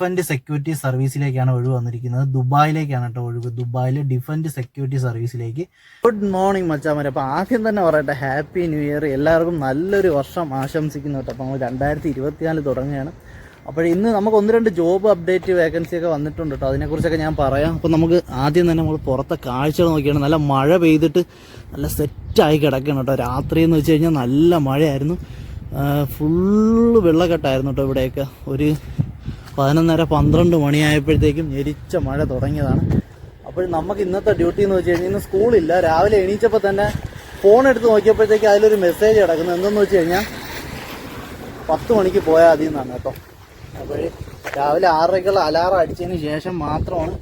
Defend security സർവീസിലേക്കാണ് ഒഴിവ് വന്നിരിക്കുന്നത്. ദുബായിലേക്കാണ് കേട്ടോ ഒഴിവ്. ദുബായിൽ ഡിഫൻഡ് സെക്യൂരിറ്റി സർവീസിലേക്ക്. ഗുഡ് മോർണിംഗ് മച്ചാമരെ. അപ്പോൾ ആദ്യം തന്നെ പറയട്ടെ ഹാപ്പി ന്യൂ ഇയർ. എല്ലാവർക്കും നല്ലൊരു വർഷം ആശംസിക്കുന്നു കേട്ടോ. അപ്പോൾ രണ്ടായിരത്തി ഇരുപത്തിനാല് തുടങ്ങുകയാണ്. അപ്പോൾ ഇന്ന് നമുക്ക് ഒന്ന് രണ്ട് ജോബ് അപ്ഡേറ്റ് വേക്കൻസി ഒക്കെ വന്നിട്ടുണ്ട് കേട്ടോ. അതിനെക്കുറിച്ചൊക്കെ ഞാൻ പറയാം. അപ്പോൾ നമുക്ക് ആദ്യം തന്നെ നമ്മൾ പുറത്തെ കാഴ്ചകൾ നോക്കിയാണ്. നല്ല മഴ പെയ്തിട്ട് നല്ല സെറ്റായി കിടക്കണം കേട്ടോ. രാത്രി എന്ന് വെച്ച് കഴിഞ്ഞാൽ നല്ല മഴയായിരുന്നു. ഫുള്ള് വെള്ളക്കെട്ടായിരുന്നു കേട്ടോ ഇവിടെയൊക്കെ. ഒരു പതിനൊന്നര പന്ത്രണ്ട് മണിയായപ്പോഴത്തേക്കും ഞെരിച്ച മഴ തുടങ്ങിയതാണ്. അപ്പോൾ നമുക്ക് ഇന്നത്തെ ഡ്യൂട്ടി എന്ന് വെച്ച് കഴിഞ്ഞാൽ ഇന്ന് സ്കൂളില്ല രാവിലെ എണീച്ചപ്പോൾ തന്നെ ഫോൺ എടുത്ത് നോക്കിയപ്പോഴത്തേക്ക് അതിലൊരു മെസ്സേജ് കിടക്കുന്നത് എന്തെന്ന് വെച്ച് കഴിഞ്ഞാൽ പത്ത് മണിക്ക് പോയാൽ മതി എന്നാണ് കേട്ടോ. അപ്പോൾ രാവിലെ ആറരയ്ക്കുള്ള അലാറം അടിച്ചതിന് ശേഷം മാത്രമാണ്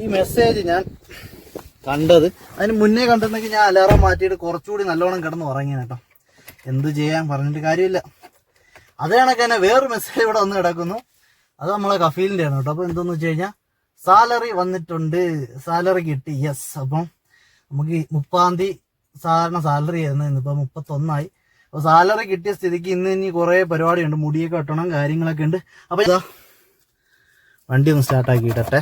ഈ മെസ്സേജ് ഞാൻ കണ്ടത്. അതിന് മുന്നേ കണ്ടിരുന്നെങ്കിൽ ഞാൻ അലാറം മാറ്റിയിട്ട് കുറച്ചുകൂടി നല്ലോണം കിടന്ന് ഉറങ്ങിയാണ് കേട്ടോ. എന്ത് ചെയ്യാൻ പറഞ്ഞിട്ട് കാര്യമില്ല. അതേ കണക്ക് തന്നെ വേറൊരു മെസ്സേജ് ഇവിടെ വന്ന് കിടക്കുന്നു. അത് നമ്മളെ കഫീലിന്റെ ആണ് കേട്ടോ. അപ്പോൾ എന്തെന്ന് വെച്ച് കഴിഞ്ഞാൽ സാലറി വന്നിട്ടുണ്ട്. സാലറി കിട്ടി. യെസ് അപ്പം നമുക്ക് മുപ്പാം തീയതി സാധാരണ സാലറി ആയിരുന്നു ഇന്നിപ്പോൾ മുപ്പത്തൊന്നായി. അപ്പോൾ സാലറി കിട്ടിയ സ്ഥിതിക്ക് ഇന്ന് ഇനി കുറേ പരിപാടിയുണ്ട്. മുടിയൊക്കെ വെട്ടണം കാര്യങ്ങളൊക്കെ ഉണ്ട്. അപ്പോൾ ഇതാ വണ്ടി ഒന്ന് സ്റ്റാർട്ടാക്കിയിട്ടെ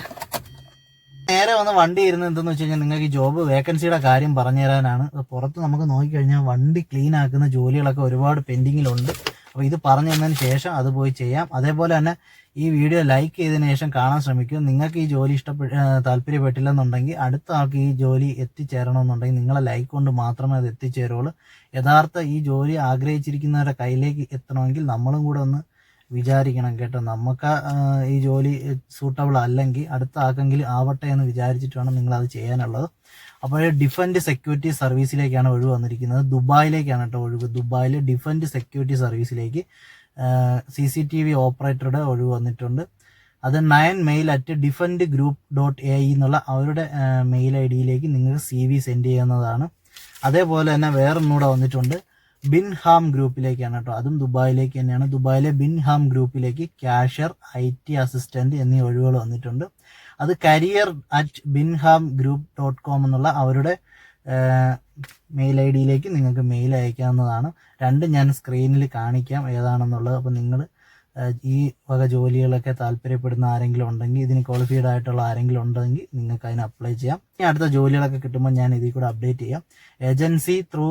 നേരെ വന്ന് വണ്ടി ഇരുന്ന് എന്തെന്ന് വെച്ച് കഴിഞ്ഞാൽ നിങ്ങൾക്ക് ജോബ് വേക്കൻസിയുടെ കാര്യം പറഞ്ഞു തരാനാണ് പുറത്ത് നമുക്ക് നോക്കിക്കഴിഞ്ഞാൽ വണ്ടി ക്ലീൻ ആക്കുന്ന ജോലികളൊക്കെ ഒരുപാട് പെൻഡിങ്ങിലുണ്ട് അപ്പോൾ ഇത് പറഞ്ഞു തന്നതിന് ശേഷം അത് പോയി ചെയ്യാം. അതേപോലെ തന്നെ ഈ വീഡിയോ ലൈക്ക് ചെയ്തതിന് ശേഷം കാണാൻ ശ്രമിക്കും. നിങ്ങൾക്ക് ഈ ജോലി ഇഷ്ടപ്പെട്ട് താല്പര്യപ്പെട്ടില്ലെന്നുണ്ടെങ്കിൽ അടുത്ത ആൾക്ക് ഈ ജോലി എത്തിച്ചേരണമെന്നുണ്ടെങ്കിൽ നിങ്ങളെ ലൈക്ക് കൊണ്ട് മാത്രമേ അത് എത്തിച്ചേരുള്ളൂ. യഥാർത്ഥ ഈ ജോലി ആഗ്രഹിച്ചിരിക്കുന്നവരുടെ കയ്യിലേക്ക് എത്തണമെങ്കിൽ നമ്മളും കൂടെ ഒന്ന് വിചാരിക്കണം കേട്ടോ. നമുക്ക് ഈ ജോലി സൂട്ടബിൾ അല്ലെങ്കിൽ അടുത്ത ആക്കെങ്കിലും ആവട്ടെ എന്ന് വിചാരിച്ചിട്ട് വേണം നിങ്ങളത് ചെയ്യാനുള്ളത്. അപ്പോൾ ഡിഫൻഡ് സെക്യൂരിറ്റി സർവീസിലേക്കാണ് ഒഴിവ് വന്നിരിക്കുന്നത്. ദുബായിലേക്കാണ് കേട്ടോ ഒഴിവ്. ദുബായിൽ ഡിഫൻഡ് സെക്യൂരിറ്റി സർവീസിലേക്ക് സി സി ടി വി ഓപ്പറേറ്ററുടെ ഒഴിവ് വന്നിട്ടുണ്ട്. അത് nine mail at defend group dot A എന്നുള്ള അവരുടെ മെയിൽ ഐ ഡിയിലേക്ക് നിങ്ങൾക്ക് സി വി സെൻഡ് ചെയ്യുന്നതാണ് അതേപോലെ തന്നെ വേറൊന്നുകൂടെ വന്നിട്ടുണ്ട്. ബിൻഹാം ഗ്രൂപ്പിലേക്കാണ് കേട്ടോ. അതും ദുബായിലേക്ക് തന്നെയാണ്. ദുബായിലെ ബിൻഹാം ഗ്രൂപ്പിലേക്ക് ക്യാഷ്യർ ഐ ടി അസിസ്റ്റന്റ് എന്നീ ഒഴിവുകൾ വന്നിട്ടുണ്ട്. അത് career at Binham group dot com എന്നുള്ള അവരുടെ മെയിൽ ഐ ഡിയിലേക്ക് നിങ്ങൾക്ക് മെയിൽ അയക്കാവുന്നതാണ്. രണ്ടും ഞാൻ സ്ക്രീനിൽ കാണിക്കാം ഏതാണെന്നുള്ളത്. അപ്പോൾ നിങ്ങൾ ഈ വക ജോലികളൊക്കെ താല്പര്യപ്പെടുന്ന ആരെങ്കിലും ഉണ്ടെങ്കിൽ ഇതിന് ക്വാളിഫൈഡ് ആയിട്ടുള്ള ആരെങ്കിലും ഉണ്ടെങ്കിൽ നിങ്ങൾക്ക് അതിന് അപ്ലൈ ചെയ്യാം. ഇനി അടുത്ത ജോലികളൊക്കെ കിട്ടുമ്പോൾ ഞാൻ ഇതിൽ കൂടെ അപ്ഡേറ്റ് ചെയ്യാം. ഏജൻസി ത്രൂ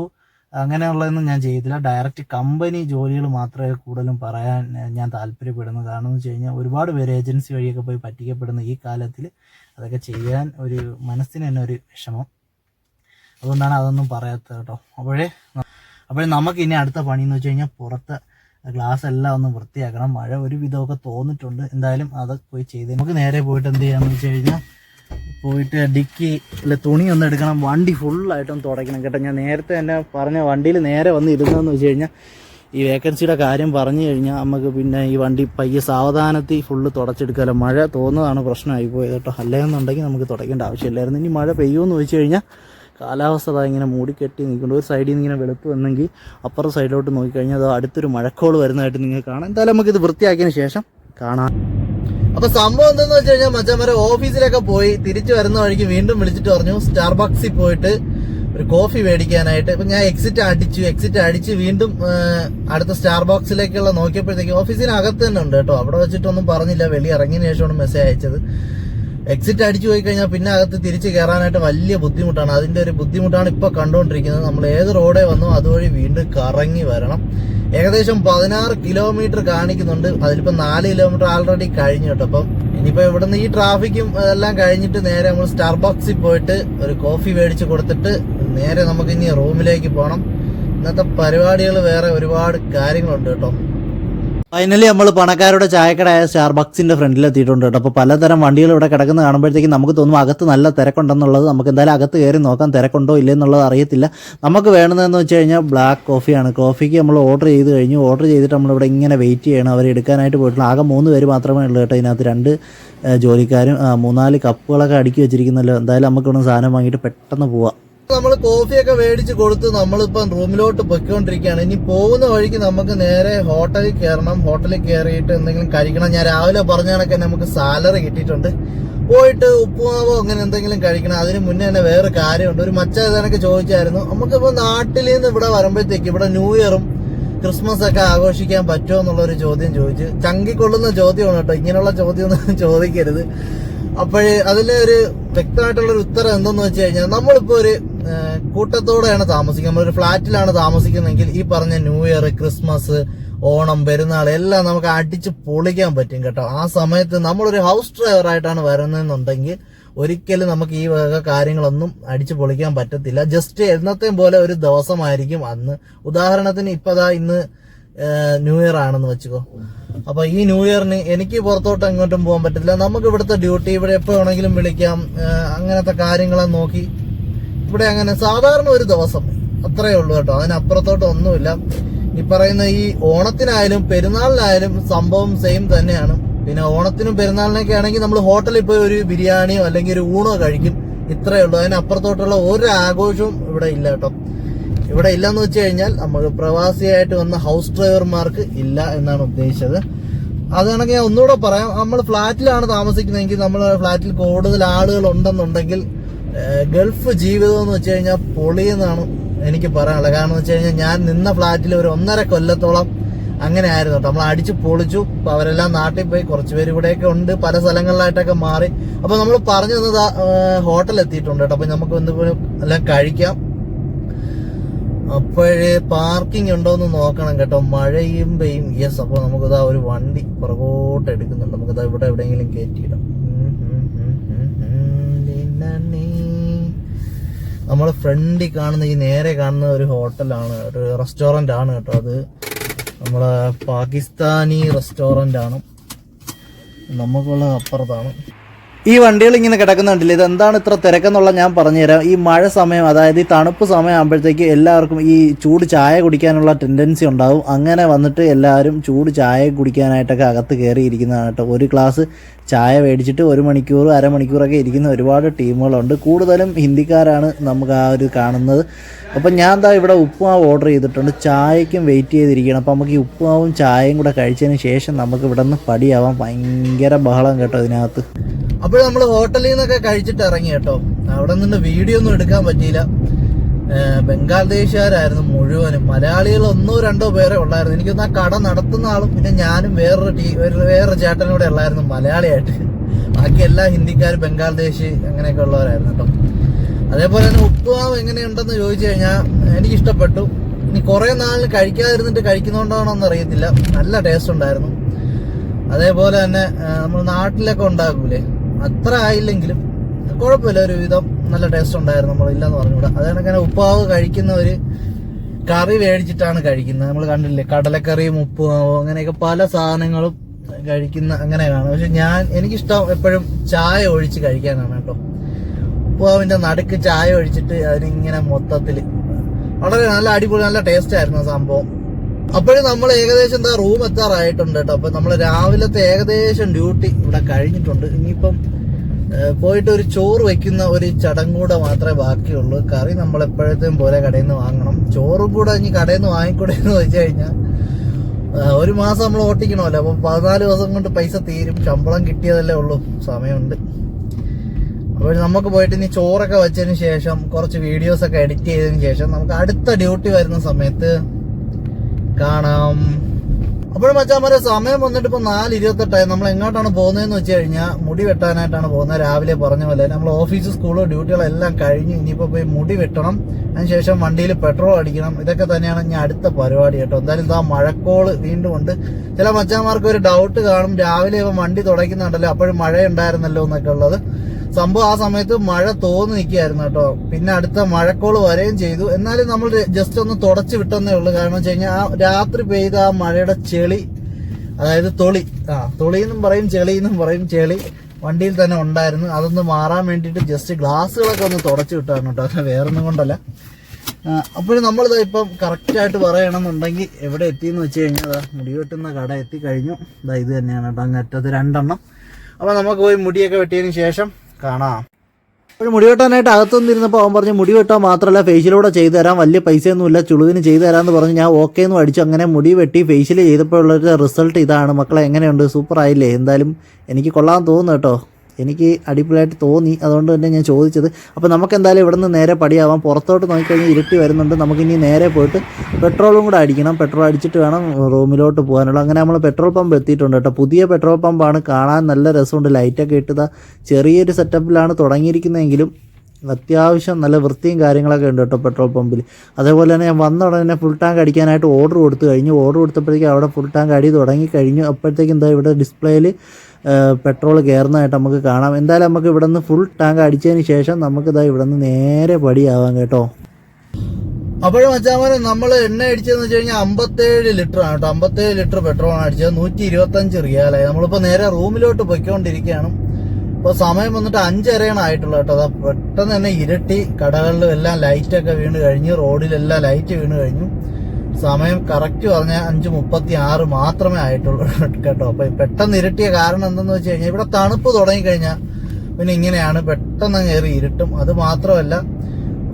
അങ്ങനെയുള്ളതൊന്നും ഞാൻ ചെയ്തില്ല. ഡയറക്റ്റ് കമ്പനി ജോലികൾ മാത്രമേ കൂടുതലും പറയാൻ ഞാൻ താല്പര്യപ്പെടുന്നു കാരണം എന്ന് വെച്ച് കഴിഞ്ഞാൽ ഒരുപാട് പേര് ഏജൻസി വഴിയൊക്കെ പോയി പറ്റിക്കപ്പെടുന്ന ഈ കാലത്തിൽ അതൊക്കെ ചെയ്യാൻ ഒരു മനസ്സിന് തന്നെ ഒരു വിഷമം. അതുകൊണ്ടാണ് അതൊന്നും പറയാത്തത് കേട്ടോ. അപ്പോഴേ അപ്പോഴേ നമുക്ക് ഇനി അടുത്ത പണി എന്ന് വെച്ച് കഴിഞ്ഞാൽ പുറത്ത് ഗ്ലാസ് എല്ലാം ഒന്ന് വൃത്തിയാക്കണം. മഴ ഒരു വിധമൊക്കെ തോന്നിട്ടുണ്ട്. എന്തായാലും അത് പോയി ചെയ്ത്. നമുക്ക് നേരെ പോയിട്ട് എന്ത് ചെയ്യാന്ന് വെച്ച് കഴിഞ്ഞാൽ പോയിട്ട് ഡിക്കിയിലെ തുണി ഒന്ന് എടുക്കണം. വണ്ടി ഫുള്ളായിട്ടൊന്ന് തുടയ്ക്കണം കേട്ടോ. ഞാൻ നേരത്തെ തന്നെ പറഞ്ഞ വണ്ടിയിൽ നേരെ വന്ന് ഇരുന്നതെന്ന് വെച്ച് കഴിഞ്ഞാൽ ഈ വേക്കൻസിയുടെ കാര്യം പറഞ്ഞു കഴിഞ്ഞാൽ നമുക്ക് പിന്നെ ഈ വണ്ടി പയ്യെ സാവധാനത്തിൽ ഫുള്ള് തുടച്ചെടുക്കാമല്ലോ മഴ തോന്നുന്നതാണ് പ്രശ്നമായി പോയത് കേട്ടോ. അല്ലെന്നുണ്ടെങ്കിൽ നമുക്ക് തുടയ്ക്കേണ്ട ആവശ്യമില്ലായിരുന്നു. ഇനി മഴ പെയ്യുമെന്ന് വെച്ച് കഴിഞ്ഞാൽ കാലാവസ്ഥ അതാ ഇങ്ങനെ മൂടിക്കെട്ടി നിൽക്കുന്നുണ്ട്. ഒരു സൈഡിൽ നിന്ന് ഇങ്ങനെ വെളുപ്പ് വന്നെങ്കിൽ അപ്പുറം സൈഡിലോട്ട് നോക്കിക്കഴിഞ്ഞാൽ അത് അടുത്തൊരു മഴക്കോൾ വരുന്നതായിട്ട് നിങ്ങൾക്ക് കാണാം. എന്തായാലും നമുക്കിത് വൃത്തിയാക്കിയതിന് ശേഷം കാണാം. അപ്പൊ സംഭവം എന്തെന്ന് വെച്ച് കഴിഞ്ഞാൽ മച്ചാമാരെ ഓഫീസിലൊക്കെ പോയി തിരിച്ചു വരുന്ന വഴിക്ക് വീണ്ടും വിളിച്ചിട്ട് പറഞ്ഞു സ്റ്റാർബക്സിൽ പോയിട്ട് ഒരു കോഫി മേടിക്കാനായിട്ട്. ഇപ്പൊ ഞാൻ എക്സിറ്റ് അടിച്ചു എക്സിറ്റ് അടിച്ച് വീണ്ടും അടുത്ത സ്റ്റാർബക്സിലേക്കുള്ള നോക്കിയപ്പോഴത്തേക്ക് ഓഫീസിനകത്ത് തന്നെ ഉണ്ട് കേട്ടോ. അവിടെ വെച്ചിട്ടൊന്നും പറഞ്ഞില്ല. വെളി ഇറങ്ങിയ ശേഷമാണ് മെസ്സേജ് അയച്ചത്. എക്സിറ്റ് അടിച്ചു പോയി കഴിഞ്ഞാൽ പിന്നെ അകത്ത് തിരിച്ച് കയറാനായിട്ട് വലിയ ബുദ്ധിമുട്ടാണ്. അതിന്റെ ഒരു ബുദ്ധിമുട്ടാണ് ഇപ്പൊ കണ്ടുകൊണ്ടിരിക്കുന്നത് നമ്മൾ ഏത് റോഡേ വന്നോ അതുവഴി വീണ്ടും കറങ്ങി വരണം. ഏകദേശം പതിനാറ് കിലോമീറ്റർ കാണിക്കുന്നുണ്ട്. അതിലിപ്പോ നാല് കിലോമീറ്റർ ആൾറെഡി കഴിഞ്ഞു കേട്ടോ. അപ്പം ഇനിയിപ്പോ ഇവിടുന്ന് ഈ ട്രാഫിക്കും എല്ലാം കഴിഞ്ഞിട്ട് നേരെ നമ്മൾ സ്റ്റാർബക്സിൽ പോയിട്ട് ഒരു കോഫി മേടിച്ച് കൊടുത്തിട്ട് നേരെ നമുക്ക് ഇനി റൂമിലേക്ക് പോകണം ഇന്നത്തെ പരിപാടികൾ വേറെ ഒരുപാട് കാര്യങ്ങളുണ്ട് കേട്ടോ. ഫൈനലി നമ്മൾ പണക്കാരുടെ ചായക്കടയായ സ്റ്റാർബക്സിന്റെ ഫ്രണ്ടിൽ എത്തിയിട്ടുണ്ട് കേട്ടോ. അപ്പോൾ പലതരം വണ്ടികൾ ഇവിടെ കിടക്കുന്ന കാണുമ്പോഴത്തേക്കും നമുക്ക് തോന്നും അകത്ത് നല്ല തിരക്കുണ്ടെന്നുള്ളത് നമുക്ക് എന്തായാലും അകത്ത് കയറി നോക്കാം തിരക്കുണ്ടോ ഇല്ല എന്നുള്ളത് അറിയത്തില്ല. നമുക്ക് വേണ്ടതെന്ന് വെച്ച് കഴിഞ്ഞാൽ ബ്ലാക്ക് കോഫിയാണ് കോഫിക്ക് നമ്മൾ ഓർഡർ ചെയ്ത് കഴിഞ്ഞു. ഓർഡർ ചെയ്തിട്ട് നമ്മളിവിടെ ഇങ്ങനെ വെയിറ്റ് ചെയ്യണം. അവർ എടുക്കാനായിട്ട് പോയിട്ടുള്ള ആകെ മൂന്ന് പേര് മാത്രമേ ഉള്ളൂ കേട്ടോ ഇതിനകത്ത്. രണ്ട് ജോലിക്കാരും മൂന്നാൽ കപ്പുകളൊക്കെ അടുക്കി വെച്ചിരിക്കുന്നല്ലോ. എന്തായാലും നമുക്ക് ഇവിടെ സാധനം വാങ്ങിയിട്ട് പെട്ടെന്ന് പോവാം. നമ്മൾ കോഫിയൊക്കെ മേടിച്ച് കൊടുത്ത് നമ്മളിപ്പം റൂമിലോട്ട് പൊയ്ക്കൊണ്ടിരിക്കുകയാണ്. ഇനി പോകുന്ന വഴിക്ക് നമുക്ക് നേരെ ഹോട്ടലിൽ കയറണം. ഹോട്ടലിൽ കയറിയിട്ട് എന്തെങ്കിലും കഴിക്കണം. ഞാൻ രാവിലെ പറഞ്ഞ കണക്ക് നമുക്ക് സാലറി കിട്ടിയിട്ടുണ്ട്. പോയിട്ട് ഉപ്പുമാവോ അങ്ങനെ എന്തെങ്കിലും കഴിക്കണം. അതിന് മുന്നേ തന്നെ വേറെ കാര്യമുണ്ട്. ഒരു മച്ച ഇതൊക്കെ ചോദിച്ചായിരുന്നു നമുക്കിപ്പോ നാട്ടിൽ നിന്ന് ഇവിടെ വരുമ്പോഴത്തേക്ക് ഇവിടെ ന്യൂ ഇയറും ക്രിസ്മസ് ഒക്കെ ആഘോഷിക്കാൻ പറ്റുമോ? എന്നുള്ളൊരു ചോദ്യം ചോദിച്ചു. ചങ്കിക്കൊള്ളുന്ന ചോദ്യമാണ് കേട്ടോ. ഇങ്ങനെയുള്ള ചോദ്യമൊന്നും ചോദിക്കരുത്. അപ്പോഴേ അതിലെ ഒരു വ്യക്തമായിട്ടുള്ള ഒരു ഉത്തരം എന്തെന്ന് വെച്ച് കഴിഞ്ഞാൽ നമ്മളിപ്പോ ഒരു കൂട്ടത്തോടെയാണ് താമസിക്കുന്നത്. നമ്മളൊരു ഫ്ലാറ്റിലാണ് താമസിക്കുന്നതെങ്കിൽ ഈ പറഞ്ഞ ന്യൂ ഇയർ ക്രിസ്മസ് ഓണം പെരുന്നാൾ എല്ലാം നമുക്ക് അടിച്ച് പൊളിക്കാൻ പറ്റും കേട്ടോ. ആ സമയത്ത് നമ്മളൊരു ഹൗസ് ഡ്രൈവർ ആയിട്ടാണ് വരുന്നതെന്നുണ്ടെങ്കിൽ ഒരിക്കലും നമുക്ക് ഈ വക കാര്യങ്ങളൊന്നും അടിച്ചു പൊളിക്കാൻ പറ്റത്തില്ല. ജസ്റ്റ് എന്നത്തെയും പോലെ ഒരു ദിവസമായിരിക്കും അന്ന്. ഉദാഹരണത്തിന് ഇപ്പതാ ഇന്ന് ന്യൂ ഇയർ ആണെന്ന് വെച്ചുക്കോ. അപ്പൊ ഈ ന്യൂ ഇയറിന് എനിക്ക് പുറത്തോട്ട് എങ്ങോട്ടും പോകാൻ പറ്റില്ല നമുക്ക് ഇവിടുത്തെ ഡ്യൂട്ടി ഇവിടെ എപ്പോ വേണമെങ്കിലും വിളിക്കാം അങ്ങനത്തെ കാര്യങ്ങളെ നോക്കി ഇവിടെ അങ്ങനെ സാധാരണ ഒരു ദിവസം. അത്രേ ഉള്ളൂ കേട്ടോ. അതിനപ്പുറത്തോട്ട് ഒന്നുമില്ല. ഈ പറയുന്ന ഈ ഓണത്തിനായാലും പെരുന്നാളിനായാലും സംഭവം സെയിം തന്നെയാണ്. പിന്നെ ഓണത്തിനും പെരുന്നാളിനൊക്കെ ആണെങ്കിൽ നമ്മൾ ഹോട്ടലിൽ പോയി ഒരു ബിരിയാണിയോ അല്ലെങ്കിൽ ഒരു ഊണോ കഴിക്കും. ഇത്രയേ ഉള്ളൂ. അതിനപ്പുറത്തോട്ടുള്ള ഒരു ആഘോഷവും ഇവിടെ ഇല്ല കേട്ടോ. ഇവിടെ ഇല്ലെന്ന് വെച്ച് കഴിഞ്ഞാൽ നമുക്ക് പ്രവാസിയായിട്ട് വന്ന ഹൗസ് ഡ്രൈവർമാർക്ക് ഇല്ല എന്നാണ് ഉദ്ദേശിച്ചത്. അതാണെങ്കിൽ ഞാൻ ഒന്നുകൂടെ പറയാം. നമ്മൾ ഫ്ലാറ്റിലാണ് താമസിക്കുന്നതെങ്കിൽ നമ്മൾ ഫ്ലാറ്റിൽ കൂടുതൽ ആളുകൾ ഉണ്ടെന്നുണ്ടെങ്കിൽ ഗൾഫ് ജീവിതം എന്ന് വെച്ച് കഴിഞ്ഞാൽ പൊളിയെന്നാണ് എനിക്ക് പറയാനുള്ളത്. കാരണം എന്ന് വെച്ച് കഴിഞ്ഞാൽ ഞാൻ നിന്ന ഫ്ലാറ്റിൽ ഒരു ഒന്നര കൊല്ലത്തോളം അങ്ങനെ ആയിരുന്നു നമ്മൾ അടിച്ചു പൊളിച്ചു. അപ്പൊ അവരെല്ലാം നാട്ടിൽ പോയി കുറച്ച് പേര് ഇവിടെയൊക്കെ ഉണ്ട്. പല സ്ഥലങ്ങളിലായിട്ടൊക്കെ മാറി. അപ്പൊ നമ്മൾ പറഞ്ഞു തന്നത് ഹോട്ടൽ എത്തിയിട്ടുണ്ട് കേട്ടോ. അപ്പൊ നമുക്ക് എന്തെങ്കിലും എല്ലാം കഴിക്കാം. അപ്പോഴേ പാർക്കിംഗ് ഉണ്ടോ എന്ന് നോക്കണം കേട്ടോ. മഴയും പെയ്യും. യെസ് അപ്പോൾ നമുക്കിതാ ഒരു വണ്ടി പുറകോട്ട് എടുക്കുന്നുണ്ട്. നമുക്കിതാ ഇവിടെ എവിടെയെങ്കിലും കയറ്റിയിടാം നമ്മൾ ഫ്രണ്ടിൽ കാണുന്ന ഈ നേരെ കാണുന്ന ഒരു ഹോട്ടലാണ് ഒരു റെസ്റ്റോറന്റ് ആണ് കേട്ടോ അത്. നമ്മളെ പാകിസ്ഥാനി റെസ്റ്റോറന്റ് ആണ്. നമുക്കുള്ള അപ്പുറത്താണ്. ഈ വണ്ടികൾ ഇങ്ങനെ കിടക്കുന്നുണ്ടല്ലോ ഇത് എന്താണ് ഇത്ര തിരക്കെന്നുള്ള ഞാൻ പറഞ്ഞുതരാം. ഈ മഴ സമയം അതായത് ഈ തണുപ്പ് സമയമാകുമ്പോഴത്തേക്ക് എല്ലാവർക്കും ഈ ചൂട് ചായ കുടിക്കാനുള്ള ടെൻഡൻസി ഉണ്ടാവും. അങ്ങനെ വന്നിട്ട് എല്ലാവരും ചൂട് ചായ കുടിക്കാനായിട്ടൊക്കെ അകത്ത് കയറിയിരിക്കുന്നതാണ് കേട്ടോ. ഒരു ഗ്ലാസ് ചായ മേടിച്ചിട്ട് ഒരു മണിക്കൂർ അരമണിക്കൂറൊക്കെ ഇരിക്കുന്ന ഒരുപാട് ടീമുകളുണ്ട്. കൂടുതലും ഹിന്ദിക്കാരാണ് നമുക്ക് ആ ഒരു കാണുന്നത്. അപ്പം ഞാൻ എന്താ ഇവിടെ ഉപ്പുമാവ് ഓർഡർ ചെയ്തിട്ടുണ്ട്. ചായക്കും വെയിറ്റ് ചെയ്തിരിക്കണം അപ്പം നമുക്ക് ഈ ഉപ്പുമാവും ചായയും കൂടെ കഴിച്ചതിന് ശേഷം നമുക്ക് ഇവിടെ നിന്ന് പടിയാവാം ഭയങ്കര ബഹളം കേട്ടോ ഇതിനകത്ത്. അപ്പോൾ നമ്മൾ ഹോട്ടലിൽ നിന്നൊക്കെ കഴിച്ചിട്ട് ഇറങ്ങി കേട്ടോ. അവിടെ നിന്ന് വീഡിയോ ഒന്നും എടുക്കാൻ പറ്റിയില്ല. ഏഹ് ബംഗ്ലാദേശുകാരായിരുന്നു മുഴുവനും. മലയാളികൾ ഒന്നോ രണ്ടോ പേരെ ഉള്ളായിരുന്നു. എനിക്കൊന്ന് ആ കട നടത്തുന്ന ആളും പിന്നെ ഞാനും വേറൊരു ടീ വേറൊരു ചേട്ടനും കൂടെ ഉള്ളായിരുന്നു മലയാളിയായിട്ട്. ബാക്കി എല്ലാ ഹിന്ദിക്കാരും ബംഗാൾദേശി അങ്ങനെയൊക്കെ ഉള്ളവരായിരുന്നു കേട്ടോ. അതേപോലെ തന്നെ ഉപ്പുമാവ് എങ്ങനെയുണ്ടെന്ന് ചോദിച്ചു കഴിഞ്ഞാൽ എനിക്കിഷ്ടപ്പെട്ടു. ഇനി കുറേ നാളിൽ കഴിക്കാതിരുന്നിട്ട് കഴിക്കുന്നോണ്ടാണോ എന്ന് അറിയത്തില്ല. നല്ല ടേസ്റ്റ് ഉണ്ടായിരുന്നു. അതേപോലെ തന്നെ നമ്മൾ നാട്ടിലൊക്കെ ഉണ്ടാക്കൂലേ? അത്ര ആയില്ലെങ്കിലും കുഴപ്പമില്ല ഒരു വിധം നല്ല ടേസ്റ്റ് ഉണ്ടായിരുന്നു. നമ്മൾ ഇല്ലെന്ന് പറഞ്ഞുകൂടാ അത് കണക്കന്നെ ഉപ്പാവ് കഴിക്കുന്നവര് കറി മേടിച്ചിട്ടാണ് കഴിക്കുന്നത്. നമ്മൾ കണ്ടില്ലേ കടലക്കറിയും ഉപ്പുമാവും അങ്ങനെയൊക്കെ പല സാധനങ്ങളും കഴിക്കുന്ന അങ്ങനെയാണ്. പക്ഷെ ഞാൻ എനിക്കിഷ്ടം എപ്പോഴും ചായ ഒഴിച്ച് കഴിക്കാനാണ് കേട്ടോ. ഉപ്പാവിന്റെ നടുക്ക് ചായ ഒഴിച്ചിട്ട് അതിനിങ്ങനെ മൊത്തത്തിൽ വളരെ നല്ല അടിപൊളി നല്ല ടേസ്റ്റ് ആയിരുന്നു സംഭവം. അപ്പോഴും നമ്മൾ ഏകദേശം എന്താ റൂം എത്താറായിട്ടുണ്ട് കേട്ടോ. അപ്പൊ നമ്മൾ രാവിലത്തെ ഏകദേശം ഡ്യൂട്ടി ഇവിടെ കഴിഞ്ഞിട്ടുണ്ട്. ഇനിയിപ്പം പോയിട്ട് ഒരു ചോറ് വെക്കുന്ന ഒരു ചടങ്ങൂടെ മാത്രമേ ബാക്കിയുള്ളൂ. കറി നമ്മൾ എപ്പോഴത്തേയും പോലെ കടയിൽ നിന്ന് വാങ്ങണം. ചോറും കൂടെ ഇനി കടയിൽ നിന്ന് വാങ്ങിക്കൂടെ എന്ന് വെച്ച് കഴിഞ്ഞാൽ ഒരു മാസം നമ്മൾ ഓട്ടിക്കണമല്ലോ. അപ്പം പതിനാല് ദിവസം കൊണ്ട് പൈസ തീരും. ശമ്പളം കിട്ടിയതല്ലേ ഉള്ളൂ. സമയമുണ്ട്. അപ്പോൾ നമുക്ക് പോയിട്ട് ഇനി ചോറൊക്കെ വെച്ചതിന് ശേഷം കുറച്ച് വീഡിയോസ് ഒക്കെ എഡിറ്റ് ചെയ്തതിന് ശേഷം നമുക്ക് അടുത്ത ഡ്യൂട്ടി വരുന്ന സമയത്ത് കാണാം. അപ്പോൾ മച്ചാമാരെ സമയം വന്നിട്ട് ഇപ്പൊ നാല് ഇരുപത്തെട്ടായി നമ്മൾ എങ്ങോട്ടാണ് പോകുന്നതെന്ന് വെച്ച് കഴിഞ്ഞാൽ മുടി വെട്ടാനായിട്ടാണ് പോകുന്നത്. രാവിലെ പറഞ്ഞ പോലെ നമ്മൾ ഓഫീസ് സ്കൂൾ ഡ്യൂട്ടികളെല്ലാം കഴിഞ്ഞ് ഇനിയിപ്പോൾ പോയി മുടി വെട്ടണം. അതിനുശേഷം വണ്ടിയിൽ പെട്രോൾ അടിക്കണം. ഇതൊക്കെ തന്നെയാണ് ഞാൻ അടുത്ത പരിപാടി കേട്ടോ. എന്തായാലും ഇതാ മഴക്കോൾ വീണ്ടും ഉണ്ട്. ചില മച്ചാന്മാർക്ക് ഒരു ഡൗട്ട് കാണും. രാവിലെ ഇവ വണ്ടി തുടയ്ക്കുന്നുണ്ടല്ലോ അപ്പോഴും മഴ ഉണ്ടായിരുന്നല്ലോ എന്നൊക്കെ ഉള്ളത്. സംഭവം ആ സമയത്ത് മഴ തോന്നി നിൽക്കുകയായിരുന്നു കേട്ടോ. പിന്നെ അടുത്ത മഴക്കോൾ വരെയും ചെയ്തു. എന്നാലും നമ്മൾ ജസ്റ്റ് ഒന്ന് തുടച്ചു വിട്ടെന്നേ ഉള്ളൂ. കാരണം വെച്ച് കഴിഞ്ഞാൽ ആ രാത്രി പെയ്ത ആ മഴയുടെ ചെളി അതായത് തൊളി ആ തൊളി എന്നും പറയും ചെളി എന്നും പറയും ചെളി വണ്ടിയിൽ തന്നെ ഉണ്ടായിരുന്നു. അതൊന്ന് മാറാൻ വേണ്ടിയിട്ട് ജസ്റ്റ് ഗ്ലാസ്സുകളൊക്കെ ഒന്ന് തുടച്ചു വിട്ടാണ് കേട്ടോ. അത് വേറൊന്നും കൊണ്ടല്ല. അപ്പോഴും നമ്മളിത് ഇപ്പം കറക്റ്റായിട്ട് പറയണമെന്നുണ്ടെങ്കിൽ എവിടെ എത്തിയെന്ന് വെച്ച് കഴിഞ്ഞാൽ മുടി വെട്ടുന്ന കട എത്തിക്കഴിഞ്ഞു. ഇതാ ഇത് തന്നെയാണ് കേട്ടോ അങ്ങറ്റത്ത് രണ്ടെണ്ണം. അപ്പോൾ നമുക്ക് പോയി മുടിയൊക്കെ വെട്ടിയതിന് ശേഷം കാണാം. ഒരു മുടി വെട്ടാനായിട്ട് അകത്തൊന്നും ഇരുന്നപ്പോൾ അവൻ പറഞ്ഞു മുടി വെട്ടാൻ മാത്രമല്ല ഫേഷ്യലൂടെ ചെയ്തു തരാം. വലിയ പൈസയൊന്നുമില്ല ചുളുവിന് ചെയ്തു തരാമെന്ന് പറഞ്ഞ്. ഞാൻ ഓക്കെ എന്ന് അടിച്ചു അങ്ങനെ മുടി വെട്ടി ഫേഷ്യൽ ചെയ്തപ്പോഴുള്ളൊരു റിസൾട്ട് ഇതാണ്. മക്കളെ എങ്ങനെയുണ്ട്? സൂപ്പർ ആയില്ലേ? എന്തായാലും എനിക്ക് കൊള്ളാൻ തോന്നുന്നു കേട്ടോ. എനിക്ക് അടിപൊളിയായിട്ട് തോന്നി. അതുകൊണ്ട് തന്നെ ഞാൻ ചോദിച്ചത് അപ്പോൾ നമുക്ക് എന്തായാലും ഇവിടെ നിന്ന് നേരെ പടിയാവാം. പുറത്തോട്ട് നോക്കിക്കഴിഞ്ഞാൽ ഇരുട്ടി വരുന്നുണ്ട്. നമുക്കിനി നേരെ പോയിട്ട് പെട്രോളും കൂടെ അടിക്കണം. പെട്രോൾ അടിച്ചിട്ട് വേണം റൂമിലോട്ട് പോകാനുള്ള. അങ്ങനെ നമ്മൾ പെട്രോൾ പമ്പ് എത്തിയിട്ടുണ്ട് കേട്ടോ. പുതിയ പെട്രോൾ പമ്പാണ്. കാണാൻ നല്ല രസമുണ്ട്. ലൈറ്റൊക്കെ ഇട്ടതാ. ചെറിയൊരു സെറ്റപ്പിലാണ് തുടങ്ങിയിരിക്കുന്നതെങ്കിലും അത്യാവശ്യം നല്ല വൃത്തിയും കാര്യങ്ങളൊക്കെ ഉണ്ട് കേട്ടോ പെട്രോൾ പമ്പിൽ അതേപോലെ തന്നെ ഞാൻ വന്ന ഉടനെ ഫുൾ ടാങ്ക് അടിക്കാനായിട്ട് ഓർഡർ കൊടുത്തു. കഴിഞ്ഞു ഓർഡർ കൊടുത്തപ്പോഴേക്കും അവിടെ ഫുൾ ടാങ്ക് അടി തുടങ്ങി കഴിഞ്ഞു. അപ്പോഴത്തേക്കും എന്താ ഇവിടെ ഡിസ്പ്ലേയിൽ പെട്രോൾ കയറുന്നതായിട്ട് നമുക്ക് കാണാം. എന്തായാലും നമുക്ക് ഇവിടെ നിന്ന് ഫുൾ ടാങ്ക് അടിച്ചതിന് ശേഷം നമുക്ക് ഇതാ ഇവിടെ നിന്ന് നേരെ പടിയാവാം കേട്ടോ. അപ്പോഴും മച്ചാമാരെ നമ്മൾ എണ്ണ അടിച്ചതെന്ന് വെച്ച് കഴിഞ്ഞാൽ അമ്പത്തേഴ് ലിറ്റർ ആണ് കേട്ടോ. അമ്പത്തേഴ് ലിറ്റർ പെട്രോൾ ആണ് അടിച്ചത്. നൂറ്റി ഇരുപത്തഞ്ച് റിയാലായി നമ്മളിപ്പോൾ നേരെ റൂമിലോട്ട് പൊയ്ക്കൊണ്ടിരിക്കുകയാണ്. ഇപ്പോൾ സമയം വന്നിട്ട് അഞ്ചരയാണ് ആയിട്ടുള്ളത് കേട്ടോ. അതാ പെട്ടെന്ന് തന്നെ ഇരട്ടി കടകളിലും എല്ലാം ലൈറ്റൊക്കെ വീണ് കഴിഞ്ഞു റോഡിലെല്ലാം ലൈറ്റ് വീണ് കഴിഞ്ഞു. സമയം കറക്റ്റ് പറഞ്ഞാൽ അഞ്ച് മുപ്പത്തി ആറ് മാത്രമേ ആയിട്ടുള്ളൂ. കേട്ടോ അപ്പൊ പെട്ടെന്ന് ഇരട്ടിയ കാരണം എന്തെന്ന് വെച്ച് കഴിഞ്ഞാൽ ഇവിടെ തണുപ്പ് തുടങ്ങിക്കഴിഞ്ഞാൽ പിന്നെ ഇങ്ങനെയാണ് പെട്ടെന്ന് കയറി ഇരുട്ടും. അത് മാത്രമല്ല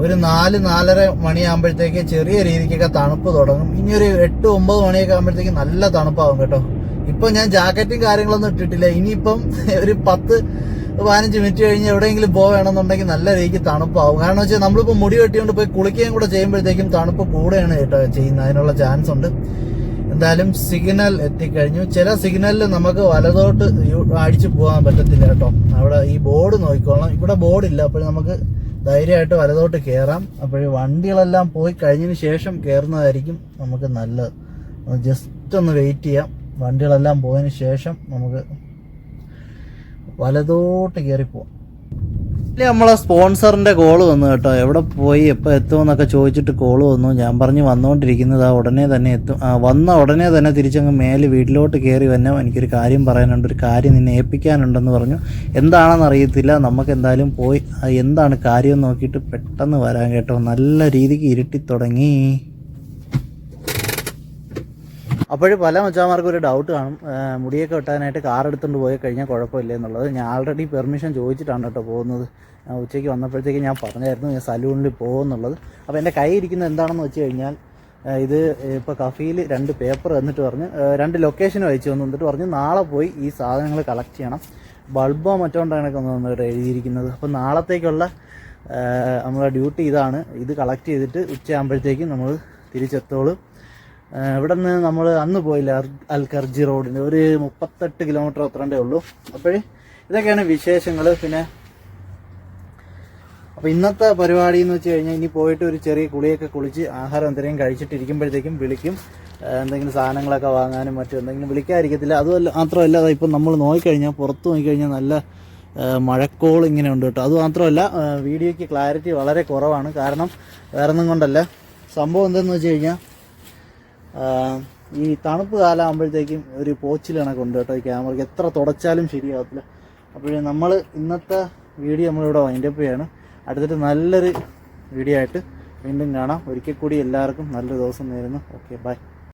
ഒരു നാല് നാലര മണിയാകുമ്പോഴത്തേക്ക് ചെറിയ രീതിക്കൊക്കെ തണുപ്പ് തുടങ്ങും. ഇനി ഒരു എട്ട് ഒമ്പത് മണിയൊക്കെ ആകുമ്പോഴത്തേക്ക് നല്ല തണുപ്പാകും കേട്ടോ. ഇപ്പൊ ഞാൻ ജാക്കറ്റും കാര്യങ്ങളൊന്നും ഇട്ടിട്ടില്ല. ഇനിയിപ്പം ഒരു പത്ത് പതിനഞ്ച് മിനിറ്റ് കഴിഞ്ഞ് എവിടെയെങ്കിലും പോവുകയാണെന്നുണ്ടെങ്കിൽ നല്ല രീതിക്ക് തണുപ്പാവും. കാരണം വെച്ചാൽ നമ്മളിപ്പോൾ മുടി വെട്ടിക്കൊണ്ട് പോയി കുളിക്കുകയും കൂടെ ചെയ്യുമ്പോഴത്തേക്കും തണുപ്പ് കൂടുകയാണ് കേട്ടോ ചെയ്യുന്നത്. അതിനുള്ള ചാൻസ് ഉണ്ട്. എന്തായാലും സിഗ്നൽ എത്തിക്കഴിഞ്ഞു. ചില സിഗ്നലിൽ നമുക്ക് വലതോട്ട് അടിച്ചു പോകാൻ പറ്റത്തില്ല കേട്ടോ. അവിടെ ഈ ബോർഡ് നോക്കിക്കോളാം ഇവിടെ ബോർഡ് ഇല്ല. അപ്പോൾ നമുക്ക് ധൈര്യമായിട്ട് വലതോട്ട് കയറാം അപ്പോൾ വണ്ടികളെല്ലാം പോയി കഴിഞ്ഞതിന് ശേഷം കയറുന്നതായിരിക്കും നമുക്ക് നല്ലത്. ജസ്റ്റ് ഒന്ന് വെയിറ്റ് ചെയ്യാം. വണ്ടികളെല്ലാം പോയതിന് ശേഷം നമുക്ക് വലതോട്ട് കയറി പോവാം. ഇല്ല നമ്മളെ സ്പോൺസറിന്റെ കോൾ വന്നു കേട്ടോ. എവിടെ പോയി എപ്പോൾ എത്തുമെന്നൊക്കെ ചോദിച്ചിട്ട് കോൾ വന്നു. ഞാൻ പറഞ്ഞ് വന്നുകൊണ്ടിരിക്കുന്നത് ആ ഉടനെ തന്നെ എത്തും. ആ വന്ന ഉടനെ തന്നെ തിരിച്ചങ്ങ് മേലെ വീട്ടിലോട്ട് കയറി വന്നെ. എനിക്കൊരു കാര്യം പറയാനുണ്ട്. ഒരു കാര്യം നിന്നെ ഏൽപ്പിക്കാനുണ്ടെന്ന് പറഞ്ഞു. എന്താണെന്ന് അറിയത്തില്ല നമുക്ക് എന്തായാലും പോയി എന്താണ് കാര്യം നോക്കിയിട്ട് പെട്ടെന്ന് വരാൻ കേട്ടോ. നല്ല രീതിക്ക് ഇരുട്ടി തുടങ്ങി. അപ്പോഴും പല മച്ചാമാർക്കും ഒരു ഡൗട്ട് കാണും. മുടിയൊക്കെ വെട്ടാനായിട്ട് കാർ എടുത്തുകൊണ്ട് പോയി കഴിഞ്ഞാൽ കുഴപ്പമില്ല എന്നുള്ളത്. ഞാൻ ആൾറെഡി പെർമിഷൻ ചോദിച്ചിട്ടാണ് കേട്ടോ പോകുന്നത്. ഉച്ചയ്ക്ക് വന്നപ്പോഴത്തേക്ക് ഞാൻ പറഞ്ഞായിരുന്നു ഞാൻ സലൂണിൽ പോകുമെന്നുള്ളത്. അപ്പോൾ എന്റെ കൈ ഇരിക്കുന്നത് എന്താണെന്ന് വെച്ച് കഴിഞ്ഞാൽ ഇത് ഇപ്പോൾ കഫിയിൽ രണ്ട് പേപ്പർ എന്നിട്ട് പറഞ്ഞ് രണ്ട് ലൊക്കേഷൻ അയച്ചു തന്നു. എന്നിട്ട് പറഞ്ഞു നാളെ പോയി ഈ സാധനങ്ങൾ കളക്ട് ചെയ്യണം. ബൾബോ മറ്റോണ്ടാണ് വന്നിട്ട് എഴുതിയിരിക്കുന്നത്. അപ്പോൾ നാളത്തേക്കുള്ള നമ്മളെ ഡ്യൂട്ടി ഇതാണ്. ഇത് കളക്ട് ചെയ്തിട്ട് ഉച്ചയാകുമ്പോഴത്തേക്കും നമ്മൾ തിരിച്ചെത്തോളും. ഇവിടെ നിന്ന് നമ്മൾ അന്ന് പോയില്ല അൽ കർജി റോഡിന്. ഒരു മുപ്പത്തെട്ട് കിലോമീറ്റർ അത്രണ്ടേ ഉള്ളൂ. അപ്പോഴേ ഇതൊക്കെയാണ് വിശേഷങ്ങൾ പിന്നെ അപ്പോൾ ഇന്നത്തെ പരിപാടി എന്ന് വെച്ച് കഴിഞ്ഞാൽ ഇനി പോയിട്ട് ഒരു ചെറിയ കുളിയൊക്കെ കുളിച്ച് ആഹാരം എന്തെങ്കിലും കഴിച്ചിട്ടിരിക്കുമ്പോഴത്തേക്കും വിളിക്കും. എന്തെങ്കിലും സാധനങ്ങളൊക്കെ വാങ്ങാനും മറ്റും എന്തെങ്കിലും വിളിക്കാതിരിക്കത്തില്ല. അതുമല്ല മാത്രമല്ല അതാ ഇപ്പം നമ്മൾ നോക്കിക്കഴിഞ്ഞാൽ പുറത്ത് നോക്കിക്കഴിഞ്ഞാൽ നല്ല മഴക്കോൾ ഇങ്ങനെ ഉണ്ട് കേട്ടോ. അത് മാത്രമല്ല വീഡിയോയ്ക്ക് ക്ലാരിറ്റി വളരെ കുറവാണ്. കാരണം വേറൊന്നും കൊണ്ടല്ല. സംഭവം എന്തെന്ന് വെച്ച് കഴിഞ്ഞാൽ ഈ തണുപ്പ് കാലം ആകുമ്പോഴത്തേക്കും ഒരു പോച്ചിൽ കണക്കുണ്ട് കേട്ടോ ഈ ക്യാമറയ്ക്ക്. എത്ര തുടച്ചാലും ശരിയാവത്തില്ല. അപ്പോഴേ നമ്മൾ ഇന്നത്തെ വീഡിയോ നമ്മളിവിടെ വൈൻഡപ്പ് ചെയ്യാണ്. അടുത്തിട്ട് നല്ലൊരു വീഡിയോ ആയിട്ട് വീണ്ടും കാണാം. ഒരിക്കൽ കൂടി എല്ലാവർക്കും നല്ലൊരു ദിവസം നേരുന്നു. Okay bye